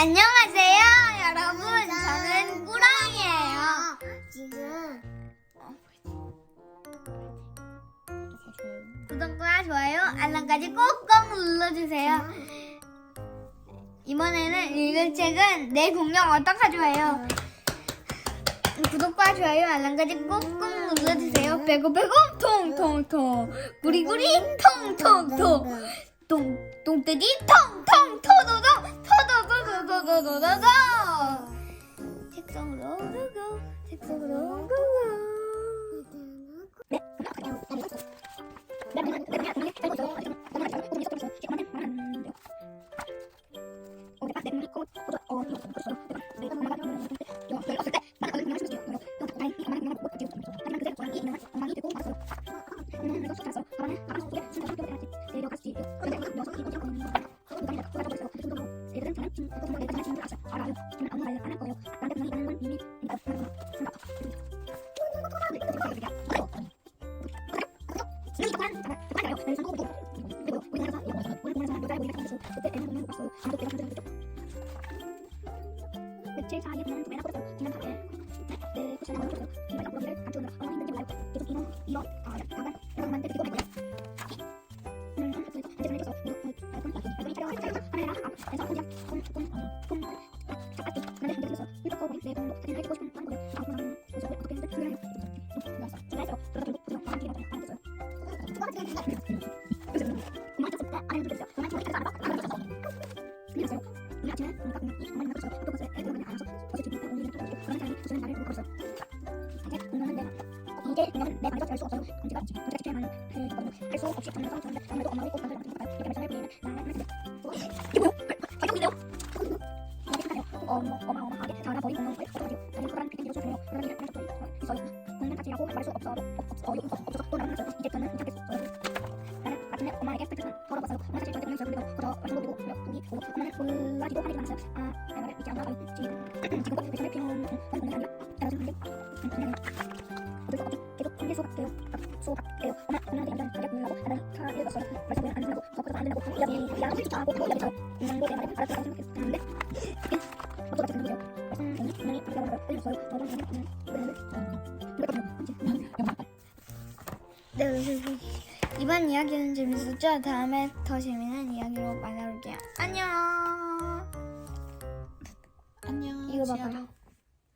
안녕하세요, 여러분. 저는 꾸랑이에요. 지금 구독과 좋아요, 알람까지 꼭꼭 눌러주세요. 이번에는 읽을 책은 내 공룡 어떡하죠예요. 구독과 좋아요, 알람까지 꼭꼭 눌러주세요. 배고 배고 통통통, 구리구리 통통통, 똥 똥돼지 통통 토도도 토도도도도도도도. 책상으로 고고, 책상으로 고고. 그 요. 음, 수 없어 없어 없어서 또 나는 이제 저는 괜찮 아침에 엄마에게 설득을 걸어봤어요. 엄마 사실 저한테 그냥 저를 믿어 거저 말씀도 드리고 여기 보고 엄마는 몰라지도 하는 게 많았어요. 아, 내 말을 믿지 봐요. 지금 지금도 그 전에 필요한 건 공룡이 아니라 따라주는데 그냥 어디서 어디 계속 힘들 수밖에요. 수밖에요. 엄마 공룡한테 완전 가격 물라고 나는 차 읽었어요. 말씀을 안 듣는다고 저 그래서 안 된다고 이야기 야를 쫓아가고 또 이야기처럼 인상도 내 말을 알아듣다고 생각했는데 어쩌다 듣는 거예요. 말씀이 공룡이 바뀌어버려요. 끌렸어요. 저는 그냥 그랬는데 이거든요. 네, 여러분. 이번 이야기는 재밌었죠? 다음에 더 재미난 이야기로 만나볼게요. 안녕. 안녕. 이거. 봐봐요.